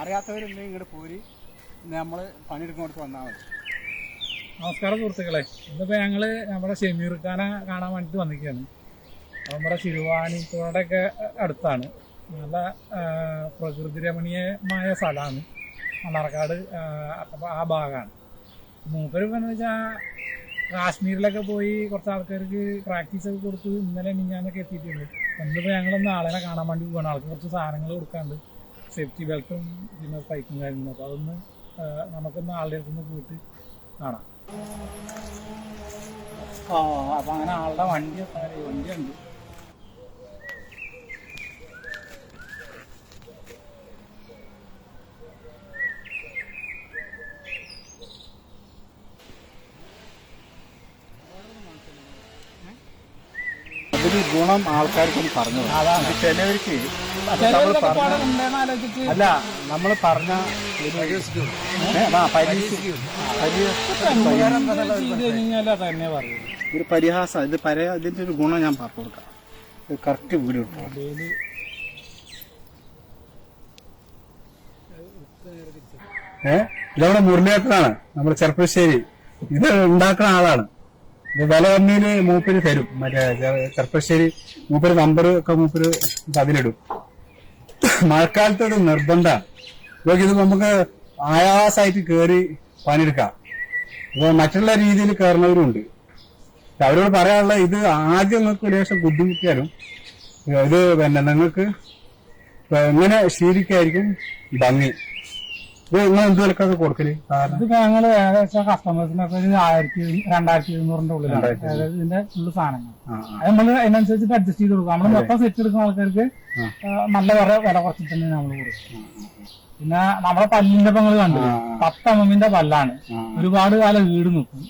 അറിയാത്തവരുണ്ടെങ്കിൽ ഇങ്ങോട്ട് പോരി. നമ്മൾ പണിയെടുക്കുന്നിടത്ത് വന്നാൽ മതി. നമസ്കാരം സുഹൃത്തുക്കളെ. ഇന്നിപ്പോ ഞങ്ങൾ നമ്മുടെ ഷെമീർഖാന കാണാൻ വേണ്ടിട്ട് വന്നിരിക്കുകയാണ്. നമ്മുടെ ശിരുവാണിപ്പുഴയുടെ ഒക്കെ അടുത്താണ്. നല്ല പ്രകൃതി രമണീയമായ സ്ഥലമാണ്. മണ്ണാർക്കാട് ആ, ഭാഗമാണ് മൂപ്പര് എന്ന് വെച്ചാൽ കാശ്മീരിലൊക്കെ പോയി കുറച്ച് ആൾക്കാർക്ക് പ്രാക്ടീസ് ഒക്കെ കൊടുത്ത് ഇന്നലെ മിഞ്ഞാന്നൊക്കെ എത്തിയിട്ടുണ്ട്. എന്തിപ്പോ ഞങ്ങൾ ആളെ കാണാൻ വേണ്ടി പോകണം ആൾക്ക് കുറച്ച് സാധനങ്ങൾ കൊടുക്കാണ്ട് സേഫ്റ്റി ബെൽറ്റും പിന്നെ സ്പൈക്കും കാര്യങ്ങളും. അപ്പൊ അതൊന്ന് നമുക്കൊന്ന് ആളുടെ അടുത്ത് പോയിട്ട് കാണാം. ആ അപ്പൊ അങ്ങനെ ആളുടെ വണ്ടി വണ്ടി അതൊരു ഗുണം ആൾക്കാർക്കൊന്ന് പറഞ്ഞു അതാണ്. ചിലവർക്ക് അല്ല നമ്മൾ പറഞ്ഞ ഒരു പരിഹാസം. ഇത് പര ഇതിന്റെ ഒരു ഗുണം ഞാൻ പറഞ്ഞു കൊടുക്കാം. ഇത് കറക്റ്റ് വീട് കിട്ടും ഏഹ് ഇതവിടെ മുരളിയേട്ടനാണ്. നമ്മുടെ ചെറുപ്പശ്ശേരി. ഇത് ഉണ്ടാക്കുന്ന ആളാണ്. വില കമ്മിയിൽ മൂപ്പര് തരും. മറ്റേ ചെറുപ്പശ്ശേരി മൂപ്പര് നമ്പർ ഒക്കെ മൂപ്പര് അതിലിടും. മഴക്കാലത്ത് ഒരു നിർബന്ധമാണ് ഇതൊക്കെ ഇത് നമുക്ക് ആയാസമായിട്ട് കയറി പണിയെടുക്കാം. ഇപ്പൊ മറ്റുള്ള രീതിയിൽ കയറുന്നവരും ഉണ്ട്. അവരോട് പറയാനുള്ള ഇത് ആദ്യം നിങ്ങൾക്ക് ലക്ഷം ബുദ്ധിമുട്ടിയാലും ഇത് പിന്നെ നിങ്ങൾക്ക് എങ്ങനെ ശീലിക്കായിരിക്കും ഭംഗി. എന്ത് വിലക്കൊക്കെ കൊടുക്കൽ? ഇതിപ്പോ ഞങ്ങൾ ഏകദേശം കസ്റ്റമേഴ്സിനൊക്കെ ഒരു ആയിരത്തി രണ്ടായിരത്തി എഴുന്നൂറിന്റെ ഉള്ളിലാണ്. അതായത് ഇതിന്റെ ഫുള്ള് സാധനങ്ങൾ. അത് നമ്മൾ അതിനനുസരിച്ചിട്ട് അഡ്ജസ്റ്റ് ചെയ്ത് കൊടുക്കും. നമ്മൾ മൊത്തം സെറ്റ് എടുക്കുന്ന ആൾക്കാർക്ക് നല്ല വില വില കുറച്ചിട്ട് തന്നെ നമ്മൾ കൊടുക്കും. പിന്നെ നമ്മളെ പല്ലിന്റെ പങ്ങൾ കണ്ടു. പത്തമ്മിന്റെ പല്ലാണ്. ഒരുപാട് കാലം വീട് നിൽക്കും.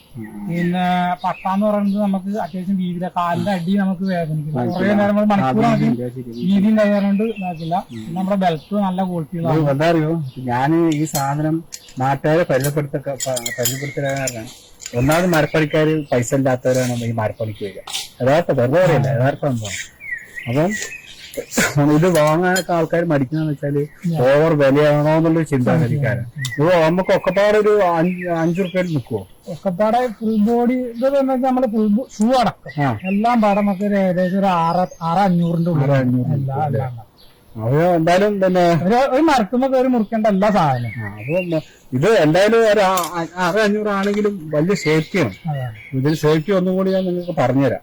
പിന്നെ പട്ടാന്ന് പറയുന്നത് നമുക്ക് അത്യാവശ്യം വീതിയിലെ കാലിന്റെ അടി നമുക്ക് വേദനിക്കും കുറെ നേരം നമ്മൾ ശരി. വീതി ഉണ്ടായതുകൊണ്ട് പിന്നെ നമ്മുടെ ബെൽറ്റ് നല്ല ക്വാളിറ്റി എന്താ അറിയോ ഞാൻ ഈ സാധനം നാട്ടുകാരെ പരിചയപ്പെടുത്ത പരിചയപ്പെടുത്തലാണ് ഒന്നാമത് മരപ്പണിക്കാര് പൈസ ഇല്ലാത്തവരാണ് ഈ മരപ്പണിക്ക് വരിക. യഥാർത്ഥ വെറുതെ പറയില്ല യഥാർത്ഥം എന്താണ് അപ്പം ഇത് വാങ്ങാനൊക്കെ ആൾക്കാർ മടിക്കുന്നതെന്ന് വെച്ചാൽ ഓവർ വിലയാണോ എന്നുള്ള ചിന്താഗതിക്കാരൻ ഇത് നമുക്ക് ഒക്കെപ്പാടെ ഒരു അഞ്ചു റുപ്യ നിൽക്കുവോ ഒക്കെപ്പാടെ ഫുൾ ബോഡി ഇത് നമ്മൾ ഫുൾ ഷൂ അടക്കം. എല്ലാം പാടെ നമുക്ക് ഒരു ഏകദേശം ഒരു ആറ് ആറ് അഞ്ഞൂറിന്റെ ഉള്ളിൽ. ആറ് എല്ലാം എല്ലാം. എന്തായാലും പിന്നെ ഒരു മരത്തുമ്പോ കയറി മുറിക്കേണ്ട എല്ലാ സാധനം ഇത് എന്തായാലും ഒരു ആറ് അഞ്ഞൂറാണെങ്കിലും വലിയ സേഫ്റ്റിയാണ്. ഇതിൽ സേഫ്റ്റി ഒന്നും കൂടി ഞാൻ നിങ്ങൾക്ക് പറഞ്ഞുതരാം.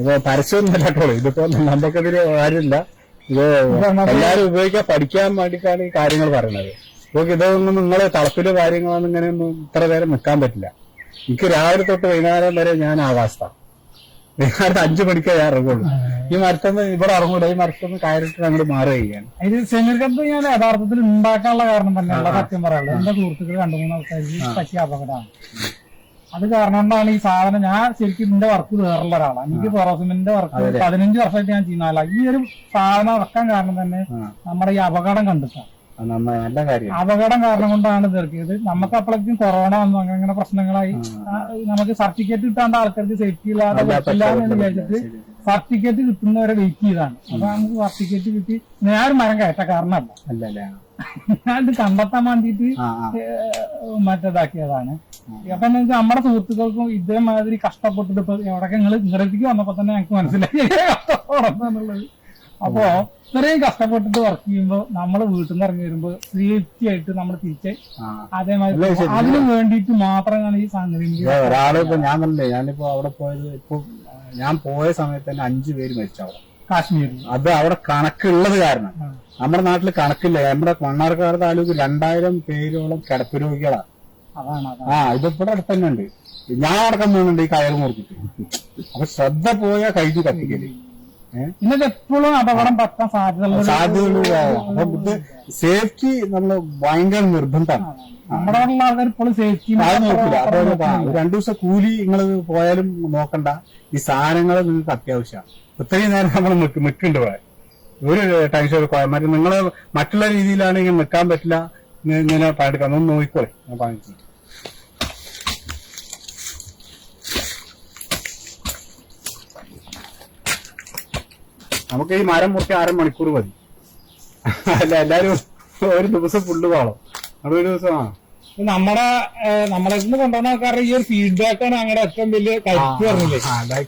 ഇത് പരസ്യമൊന്നും കേട്ടോ ഇതിപ്പോ നമുക്കെതിരെ ആരുമില്ല ഇത് എല്ലാവരും ഉപയോഗിക്കാൻ പഠിക്കാൻ വേണ്ടിയിട്ടാണ് ഈ കാര്യങ്ങൾ പറയുന്നത്. നോക്ക് ഇതൊന്നും നിങ്ങൾ തളപ്പിലെ കാര്യങ്ങളൊന്നും ഇങ്ങനെയൊന്നും ഇത്ര നേരം നിൽക്കാൻ പറ്റില്ല. എനിക്ക് രാവിലെ തൊട്ട് വൈകുന്നേരം വരെ ഞാൻ ആകാശത്ത വൈകുന്നേരത്തെ അഞ്ചു മണിക്കേ ഞാൻ ഇറങ്ങുള്ളൂ. ഈ മരത്തൊന്ന് ഇവിടെ ഇറങ്ങൂല. ഈ മരത്തൊന്ന് കയറിട്ട് അങ്ങോട്ട് മാറുകയാണ് ഇത് സെമിർക്കത്ത് ഞാൻ യഥാർത്ഥത്തിൽ ഉണ്ടാക്കാനുള്ള കാരണം തന്നെയുള്ള സത്യം പറയാനുള്ളത്. എന്റെ സുഹൃത്തുക്കൾ രണ്ടു മൂന്ന് ആൾക്കാർക്ക് പറ്റിയ അപകടമാണ്. അത് കാരണം കൊണ്ടാണ് ഈ സാധനം ഞാൻ ശരിക്കും ഇതിന്റെ വർക്ക് വേറുള്ള ഒരാളാണ് എനിക്ക് ഫോറോസിമെന്റിന്റെ വർക്ക് പതിനഞ്ച് വർഷമായിട്ട് ഞാൻ ചെയ്യുന്ന ആളാണ് ഈ ഒരു സാധനം ഇറക്കാൻ കാരണം തന്നെ നമ്മുടെ ഈ അപകടം കണ്ടെത്താം നല്ല കാര്യം അപകടം കാരണം കൊണ്ടാണ് തീർക്കിയത് നമുക്ക് അപ്പോഴേക്കും കൊറോണ വന്നു അങ്ങനെ അങ്ങനെ പ്രശ്നങ്ങളായി. നമുക്ക് സർട്ടിഫിക്കറ്റ് കിട്ടാണ്ട് ആൾക്കാർക്ക് സേഫ്റ്റി ഇല്ലാതെ എന്ന് വിചാരിച്ചിട്ട് സർട്ടിഫിക്കറ്റ് കിട്ടുന്നവരെ വെയിറ്റ് ചെയ്താണ്. അപ്പൊ നമുക്ക് സർട്ടിഫിക്കറ്റ് കിട്ടി. ഞാൻ ഒരു മരം കയറ്റ കാരണമല്ല. ഞാൻ കണ്ടെത്താൻ വേണ്ടിയിട്ട് മറ്റേതാക്കിയതാണ്. അപ്പൊ എന്താ വെച്ചാൽ നമ്മുടെ സുഹൃത്തുക്കൾക്കും ഇതേമാതിരി കഷ്ടപ്പെട്ടിട്ട് ഇപ്പൊ എവിടെയൊക്കെ നിങ്ങൾ ഇങ്ങടത്തേക്ക് വന്നപ്പോ തന്നെ ഞങ്ങൾക്ക് മനസ്സിലായി. കഷ്ടപ്പാടെന്നുള്ളത് അപ്പോ ഇത്രയും കഷ്ടപ്പെട്ടിട്ട് വർക്ക് ചെയ്യുമ്പോൾ നമ്മൾ വീട്ടിൽ നിന്ന് ഇറങ്ങി വരുമ്പോൾ സേഫ്റ്റി ആയിട്ട് നമ്മൾ തിരിച്ച് അതേമാതിരി. അതിന് വേണ്ടിയിട്ട് മാത്രമാണ് ഈ സംഗതി ഇത് ഒരാൾ ഇപ്പൊ ഞാൻ പറഞ്ഞില്ലേ ഞാനിപ്പോ അവിടെ പോയത് ഇപ്പൊ ഞാൻ പോയ സമയത്ത് തന്നെ അഞ്ചു പേര് മരിച്ചു അവിടെ. കാശ്മീരിൽ അത് അവിടെ കണക്കുള്ളത് കാരണം. നമ്മുടെ നാട്ടിൽ കണക്കില്ല. നമ്മുടെ മണ്ണാർക്കാട് താലൂക്ക് രണ്ടായിരം പേരോളം കിടപ്പ് രോഗികളാണ്. ആ ഇത് ഇവിടെ അടുത്ത് തന്നെ ഉണ്ട് ഞാൻ അടക്കം പോകുന്നുണ്ട് ഈ കയർ മുറിച്ചിട്ട്. അപ്പൊ ശ്രദ്ധ പോയ കഴിഞ്ഞു കത്തിക്കൽ. എപ്പോഴും അപകടം പറ്റാൻ സാധ്യതയുള്ള സാധ്യതകൾ ഇത് സേഫ്റ്റി നമ്മൾ ഭയങ്കര നിർബന്ധമാണ്. നമ്മുടെ ആൾക്കാർ സേഫ്റ്റി അത് നോക്കില്ല അപ്പൊ രണ്ടു ദിവസം കൂലി നിങ്ങൾ പോയാലും നോക്കണ്ട. ഈ സാധനങ്ങൾ നിങ്ങൾക്ക് അത്യാവശ്യമാണ് ഇത്രയും നേരം നമ്മൾ നിൽക്കുന്നുണ്ട് ഇവിടെ. ഒരു ടെൻഷൻ എടുക്കുക മറ്റേ നിങ്ങൾ മറ്റുള്ള രീതിയിലാണെങ്കിൽ നിൽക്കാൻ പറ്റില്ല. ഇങ്ങ- ഇങ്ങനെ പണിയെടുക്കാം ഒന്ന് നോക്കിക്കോളെ. ഞാൻ പണിച്ചു നമുക്ക് ഈ മരം മുറിക്കാൻ അര മണിക്കൂർ മതി. അല്ല എല്ലാരും ഒരു ദിവസം ഫുള്ള് പാളം അത് ഒരു ദിവസം ആ. നമ്മുടെ ഏഹ്, നമ്മളെ നിന്ന് കൊണ്ടുവന്ന ആൾക്കാരുടെ ഈ ഒരു ഫീഡ്ബാക്ക് ആണ് ഞങ്ങളുടെ ഏറ്റവും വലിയ കരുത്ത് പറഞ്ഞില്ലേ.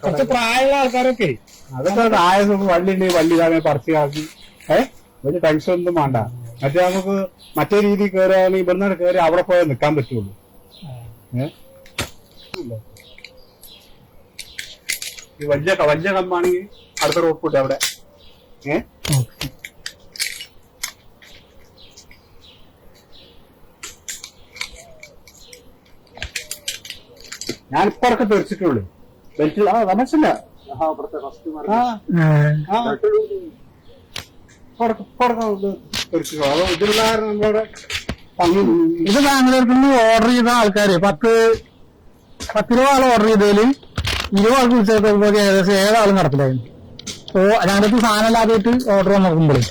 കുറച്ച് പ്രായമുള്ള ആൾക്കാരൊക്കെ. അതൊക്കെ ആയ വള്ളി ഉണ്ട് വള്ളി ഇതാകെ പറിച്ച് കാക്കി. ഏ? ഒരു ടെൻഷൻ ഒന്നും വേണ്ട. മറ്റേ നമുക്ക് മറ്റേ രീതിയിൽ കയറുകയാണെങ്കിൽ ഇവിടുന്ന് കയറി അവിടെ പോയാൽ നിൽക്കാൻ പറ്റുള്ളൂ. ഏഹ് വലിയ വലിയ കമ്പാണെങ്കിൽ അടുത്ത റോപ്പ് ഉണ്ട് അവിടെ. ഏ? ഞാനിപ്പറൊക്കെ തെറിച്ചിട്ടുള്ളൂ. ബെൽറ്റിൽ ആ മനസ്സില്ല ഇത് ഇതിലുള്ള നിന്ന് ഓർഡർ ചെയ്ത ആൾക്കാര്. പത്ത് പത്ത് രൂപ ആൾ ഓർഡർ ചെയ്തതിൽ ഇരുപത് ആൾക്ക് വിളിച്ചപ്പോൾ ഏകദേശം ഏഴാളും നടപ്പിലായിരുന്നു അപ്പോ ഞങ്ങൾക്ക് സാധനം ഇല്ലാതായിട്ട് ഓർഡർ നോക്കുമ്പോഴേ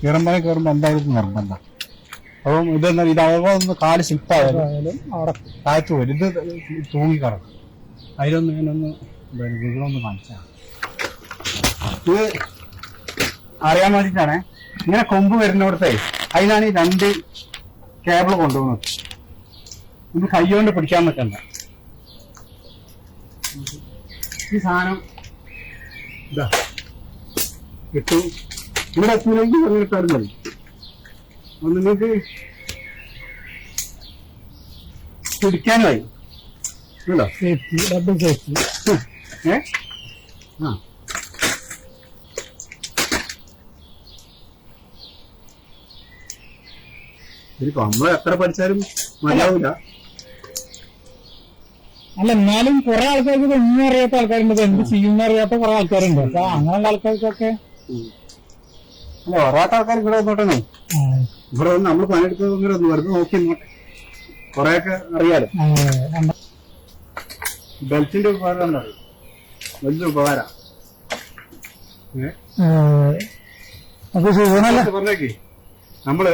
കയറുമ്പോൾ കയറുമ്പോൾ എന്തായാലും നിർബന്ധം. അപ്പം ഇത് ഇത് അഥവാ ഒന്ന് കാൽ സ്ലിപ്പായാലും അവിടെ താഴ്ത്തു വരും ഇത് തൂങ്ങി കിടക്കും അതിലൊന്ന് ഇങ്ങനൊന്ന് വികളൊന്ന് കാണിച്ചാൽ ഇത് അറിയാൻ വേണ്ടിയിട്ടാണ്. ഇങ്ങനെ കൊമ്പ് വരുന്നിടത്തെ അതിനാണ് ഈ രണ്ട് കേബിൾ കൊണ്ടുപോകുന്നത്. ഇത് കൈകൊണ്ട് പിടിക്കാൻ പറ്റണ്ട. ഈ സാധനം ഇതാ. കിട്ടും ഇവിടെ എത്തിയില്ലെങ്കിൽ ഇട്ടാലും മതി അപ്പൊ നിങ്ങൾക്ക് പിടിക്കാനായി ഉണ്ടോ സേഫ്റ്റി ഡബിൾ സേഫ്റ്റി ഏ? ആ. ഇതിപ്പോ നമ്മൾ എത്ര പഠിച്ചാലും മതിയാവില്ല. അല്ല എന്നാലും കുറെ ആൾക്കാർക്ക് ഇത് ഒന്നും അറിയാത്ത ആൾക്കാരുണ്ട്. എന്ത് ചെയ്യുന്ന അറിയാത്ത കുറെ ആൾക്കാരുണ്ട്. അപ്പൊ അങ്ങനെയുള്ള ആൾക്കാർക്കൊക്കെ അല്ല ഒരാത്ത ആൾക്കാർ ഇവിടെ വന്നോട്ടെ ഇവിടെ വന്ന് നമ്മൾ പണിയെടുത്തത് ഇങ്ങനെ ഒന്ന് വെറുതെ നോക്കി നോട്ടെ കൊറേയൊക്കെ അറിയാലോ. ബെൽറ്റിന്റെ ഉപകാരം എന്താ? വലിയ ഉപകാരം. അപ്പൊ സുഖനല്ല നമ്മൾ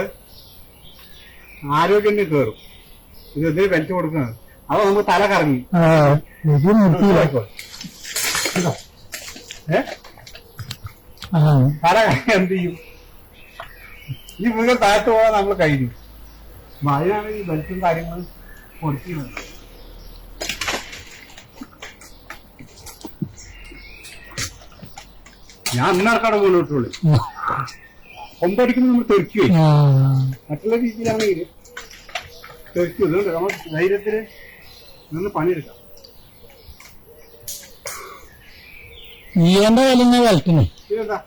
ആരോഗ്യം കയറും ഇത് എന്തിനു വലിച്ചു കൊടുക്കുന്നത്? അത് നമുക്ക് തല കറങ്ങി. തല കറങ്ങി എന്ത് ചെയ്യും? ഈ മൃഗം താഴ്ത്തു പോകാൻ നമ്മൾ കഴിഞ്ഞു. അതിനാണ് ഈ ബെൽറ്റും കാര്യങ്ങളും കൊടുക്കുന്നത്. ഞാൻ അന്നർക്കാടെ കൊണ്ടുവിട്ടുള്ളൂ കൊമ്പടിക്കുമ്പോൾ നമ്മൾ തെറിക്കുക മറ്റുള്ള രീതിയിലാണെങ്കിൽ തെറിക്കും അതുകൊണ്ട് നമ്മൾ ധൈര്യത്തിൽ നിന്ന് പണിയെടുക്കാം. നീയന്റെ ഇതെന്താ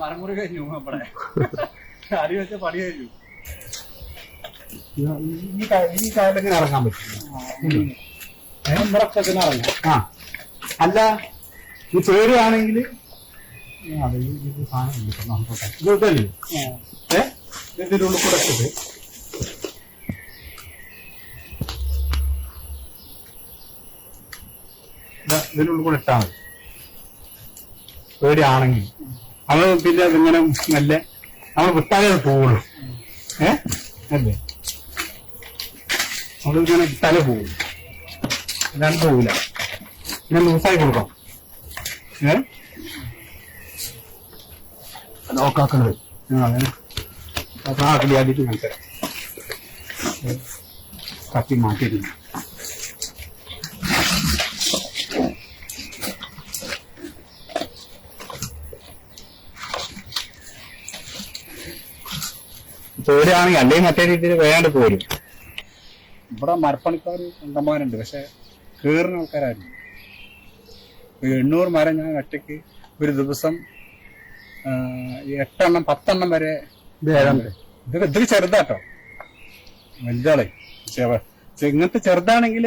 മരമുറി കഴിഞ്ഞു നമ്മുടെ അടി വെച്ച പണി കഴിഞ്ഞു. ഈ ക- ഈ കായലെങ്ങനെ ഇറങ്ങാൻ പറ്റും ഇറങ്ങാം ആ അല്ല ഈ പേരുവാണെങ്കിൽ അതെ സാധനം. ഇത് പേടിയാണെങ്കിൽ അത് പിന്നെ ഇങ്ങനെ നല്ല നമ്മൾ വിട്ടാലേ പോവുള്ളൂ ഏ അല്ലേ നമ്മളിങ്ങനെ തല പോകും അല്ലാണ്ട് പോകില്ല ഇങ്ങനെ ലൂസായി കൊടുക്കാം ഏ? നോക്കാക്കണത് അങ്ങനെ. ആക്കി കത്തി മാറ്റിയിരുന്നു പേടിയാണെങ്കിൽ അല്ലെങ്കിൽ മറ്റേ രീതിയിൽ വേണ്ട പോരും. ഇവിടെ മരപ്പണിക്കാർ കണ്ടമാരുണ്ട് പക്ഷെ കയറുന്ന ആൾക്കാരായിരുന്നു. എണ്ണൂറ് മരം ഞാൻ ഒറ്റയ്ക്ക് ഒരു ദിവസം എട്ടെണ്ണം പത്തെണ്ണം വരെ ഇതൊക്കെ ഇതൊക്കെ ചെറുതാട്ടോ. വലുതാളെ. ഇങ്ങനത്തെ ചെറുതാണെങ്കിൽ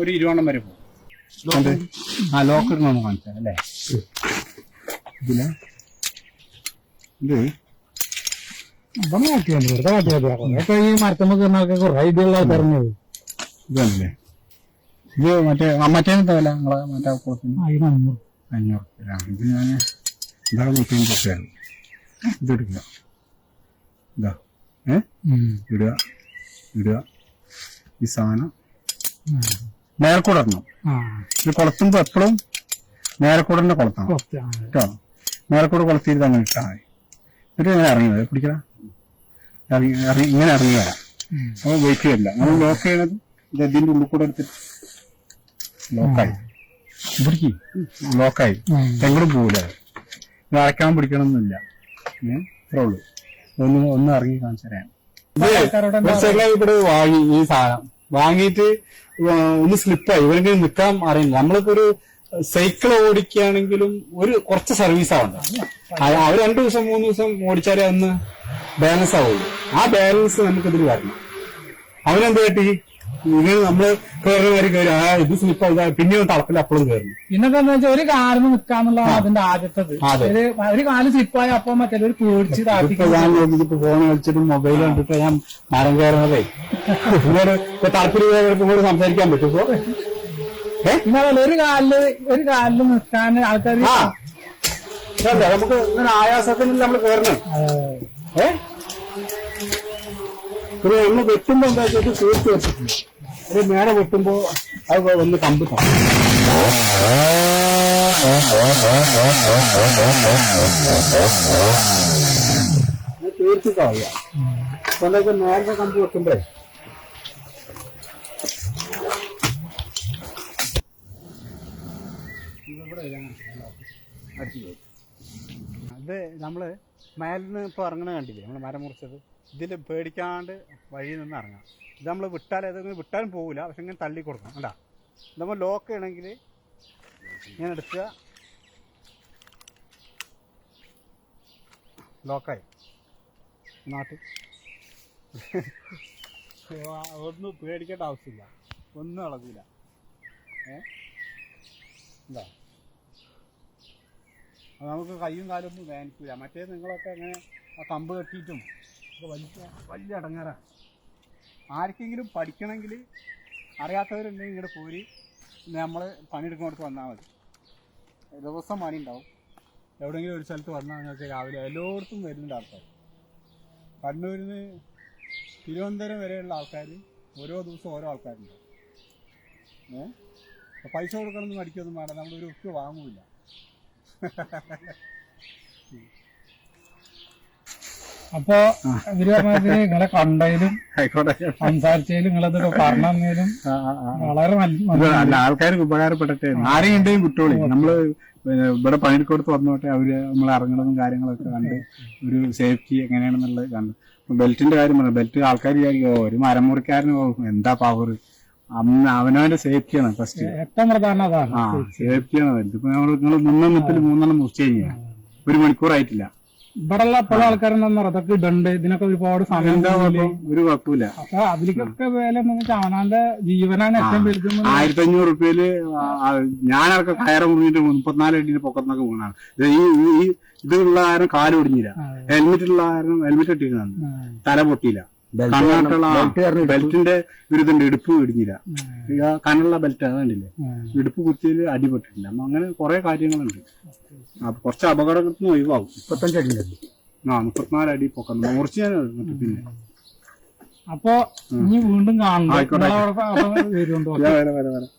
ഒരു ഇരുപതെണ്ണം വരെ പോകും. ആ ലോക്കർ കാണിച്ചാൽ അല്ലേ? ഇതിൽ. ഇത്. വെറുതെ ഈ മരത്തുമ്പോ കയറുന്നൊക്കെ കുറെ ഐഡിയുള്ള ആൾക്കാരുണ്ട് ഇതല്ലേ? ഇത് മറ്റേ മറ്റേ വില നിങ്ങളെ മറ്റേ കോത്തിന് അതിന് അഞ്ഞൂറ്. അഞ്ഞൂറ് ഇത് ഞാൻ ഇതാ നൂറ്റി അമ്പത് ഇതെടുക്കുക ഇത് ഏ? ഇടുക. ഇടുക. ഈ സാധനം. നേരക്കൂടെ ഇടണം. ഇത് കൊളത്തുമ്പോ എപ്പോഴും നേരക്കൂടെ കുളത്താണ്. കേട്ടോ? നേരക്കൂടെ കൊളത്തിയിട്ട് അങ്ങനെ ഇട്ടാൽ മതി. എന്നിട്ട് ഇങ്ങനെ ഇറങ്ങി വരാം. പിടിക്കടാ. ഇറങ്ങി ഇറങ്ങി ഇങ്ങനെ ഇറങ്ങി വരാം. അപ്പോൾ വെയിറ്റ് ചെയ്യില്ല. നമ്മൾ ലോക്ക് ചെയ്യണത് ഇതിന്റെ ഉള്ളിൽ കൂടെ എടുത്തിട്ട് ലോക്കായി. പിടിക്ക് ലോക്കായി. എങ്ങോട്ടും പോവില്ല. അടയ്ക്കാൻ പിടിക്കണമെന്നില്ല? ഇത്രേ ഉള്ളൂ. ഒന്ന് ഒന്ന് ഇറങ്ങി കാണിച്ചു തരാം. ഇവിടെ വാങ്ങി ഈ സാധനം. വാങ്ങിയിട്ട് ഒന്ന് സ്ലിപ്പായി ഇവരെങ്കിലും നിൽക്കാൻ അറിയില്ല. നമ്മളിപ്പോ ഒരു സൈക്കിൾ ഓടിക്കുകയാണെങ്കിലും ഒരു കുറച്ച് സർവീസ് ആവണ്ട. അവർ രണ്ടു ദിവസം മൂന്ന് ദിവസം ഓടിച്ചാലേ അന്ന് ബാലൻസ് ആവുള്ളൂ. ആ ബാലൻസ് നമുക്കിതിൽ വരണം. അവനെന്ത് പറ്റി? ഇങ്ങനെ നമ്മൾ കയറുന്ന കാര്യം കയറി. ആ ഇത് സ്ലിപ്പ് ആയി. പിന്നെ തളപ്പിൽ അപ്പോഴും കയറി. ഇന്നത്തെ എന്താ വെച്ചാൽ ഒരു കാലിന് നിൽക്കാന്നുള്ള അതിന്റെ ആദ്യത്തത്. അതെ. ഒരു ഒരു കാൽ സ്ലിപ്പായ അപ്പൊ മറ്റേ ഒരു പേടിച്ച് താത്തി ഇപ്പൊ ഞാൻ നോക്കിയിട്ട് ഫോൺ കളിച്ചിട്ട് മൊബൈൽ കണ്ടിട്ട് ഞാൻ മരം കയറുന്നതേ ഇങ്ങനെ താല്പര്യം കൂടെ സംസാരിക്കാൻ പറ്റും. ഇപ്പൊ ഏ? ഒരു കാലിൽ ഒരു കാലിൽ നിൽക്കാൻ ആൾക്കാർ ആ. ഇതല്ലേ, നമുക്ക് ഇങ്ങനെ ആയാസത്തിൽ നമ്മൾ കയറണം ഏ? പിന്നെ നമ്മൾ വെട്ടുമ്പോ എന്താ തീർത്ത് വെച്ചിട്ടുണ്ട്. അത് മേട വെട്ടുമ്പോ അത് ഒന്ന് കമ്പ് തീർത്ത് നേരത്തെ കമ്പ് വെക്കുമ്പോ അത് നമ്മൾ മേലിന്ന് ഇപ്പൊ ഇറങ്ങണ കണ്ടില്ലേ? നമ്മൾ മരം മുറിച്ചത്. ഇതിൽ പേടിക്കാണ്ട് വഴിയിൽ നിന്ന് ഇറങ്ങാം. ഇത് നമ്മൾ വിട്ടാൽ ഏതെങ്കിലും വിട്ടാലും പോകില്ല പക്ഷെ ഇങ്ങനെ തള്ളി കൊടുക്കണം. അല്ല നമ്മൾ ലോക്ക് ആണെങ്കിൽ ഞാൻ എടുക്കുക. ലോക്കായി നാട്ടിൽ ഒന്നും പേടിക്കേണ്ട ആവശ്യമില്ല. ഒന്നും ഇളകില്ല ഏ? നമുക്ക് കയ്യും കാലും ഒന്നും വേനിക്കൂല. മറ്റേ നിങ്ങളൊക്കെ അങ്ങനെ ആ കമ്പ് കെട്ടിയിട്ടും വലിയ വലിയ അടങ്ങാറാ ആർക്കെങ്കിലും പഠിക്കണമെങ്കിൽ അറിയാത്തവരുണ്ടെങ്കിൽ ഇങ്ങോട്ട് പോരി. നമ്മൾ പണിയെടുക്കുന്നിടത്ത് വന്നാൽ മതി. ദിവസം പണി ഉണ്ടാവും എവിടെയെങ്കിലും ഒരു സ്ഥലത്ത് വന്നാൽ നിങ്ങൾക്ക് രാവിലെ എല്ലായിടത്തും വരുന്നുണ്ട് ആൾക്കാർ കണ്ണൂരിൽ നിന്ന് തിരുവനന്തപുരം വരെയുള്ള ആൾക്കാർ ഓരോ ദിവസം ഓരോ ആൾക്കാരുണ്ട്. ഏ? പൈസ കൊടുക്കണമെന്ന് മടിക്കൊന്നും വേണ്ട. ഒരു ഉപ്പ് വാങ്ങൂല. അപ്പൊ ഇവർ പറഞ്ഞത് നിങ്ങളെ കണ്ടതിലും സംസാരിച്ചതിലും നിങ്ങളതൊക്കെ പറഞ്ഞു തന്നതിലും ആ, ആ, ആ. വളരെ നല്ല ആൾക്കാർക്ക് ഉപകാരപ്പെടട്ടെ. ആരെയും കുട്ടികളെ നമ്മൾ ഇവിടെ പണിയെടുക്കടുത്ത് വന്നോട്ടെ അവർ നമ്മൾ ഇറങ്ങണതും കാര്യങ്ങളൊക്കെ കണ്ട് ഒരു സേഫ്റ്റി എങ്ങനെയാണെന്നുള്ളത് കണ്ട്. ബെൽറ്റിന്റെ കാര്യം പറഞ്ഞു ബെൽറ്റ് ആൾക്കാർ വിചാരിക്കും ഒരു മരമുറിക്കാരന് ഓ എന്താ പവർ അന്ന് അവനവന്റെ സേഫ്റ്റിയാണ് ഫസ്റ്റ് ഏറ്റവും പ്രധാന ആ സേഫ്റ്റിയാണ്. ബെൽറ്റ് ഇപ്പൊ നമ്മൾ നിങ്ങൾ മൂന്നെണ്ണത്തിൽ മൂന്നെണ്ണം മുറിച്ച് കഴിഞ്ഞാൽ ഒരു മണിക്കൂറായിട്ടില്ല. ഇവിടെ ഉള്ള പല ആൾക്കാരെന്താ അതൊക്കെ ഇടണ്ട്. ഇതിനൊക്കെ ഒരുപാട് സമയം എന്താ കുഴപ്പം? ഒരു കുഴപ്പമില്ല. അപ്പൊ അതിലേക്കൊക്കെ വില എന്താ ജീവനാണ് ഏറ്റവും വലുതെന്ന് ആയിരത്തി അഞ്ഞൂറ് റുപ്യയിൽ ഞാനൊക്കെ കയറ മുറിഞ്ഞിട്ട് മുപ്പത്തിനാല് അടിന്റെ പൊക്കത്തൊക്കെ വീണാണ് ഇത് ഈ ഈ ഇതുള്ള കാരണം കാൽ ഒടിഞ്ഞില്ല ഹെൽമെറ്റ് ഉള്ള കാരണം ഹെൽമെറ്റ് ഇട്ടിരുന്നാണ് തല പൊട്ടിയില്ല. ബെൽറ്റിന്റെ ഒരു ഇതുണ്ട് ഇടുപ്പ് ഇടിഞ്ഞില്ല കനുള്ള ബെൽറ്റ് അത് കണ്ടില്ലേ? ഇടുപ്പ് കുത്തിയിൽ അടിപെട്ടിട്ടില്ല. അപ്പൊ അങ്ങനെ കുറെ കാര്യങ്ങളുണ്ട്. അപ്പൊ കുറച്ച് അപകടത്തിൽ നിന്ന് ഒഴിവാകും അടി ആ മുപ്പത്തിനാല് അടി പൊക്കം. മുറിച്ച് ഞാൻ പിന്നെ അപ്പൊ ഇനി വീണ്ടും കാണണം. വരാം, വരാം, വരാം.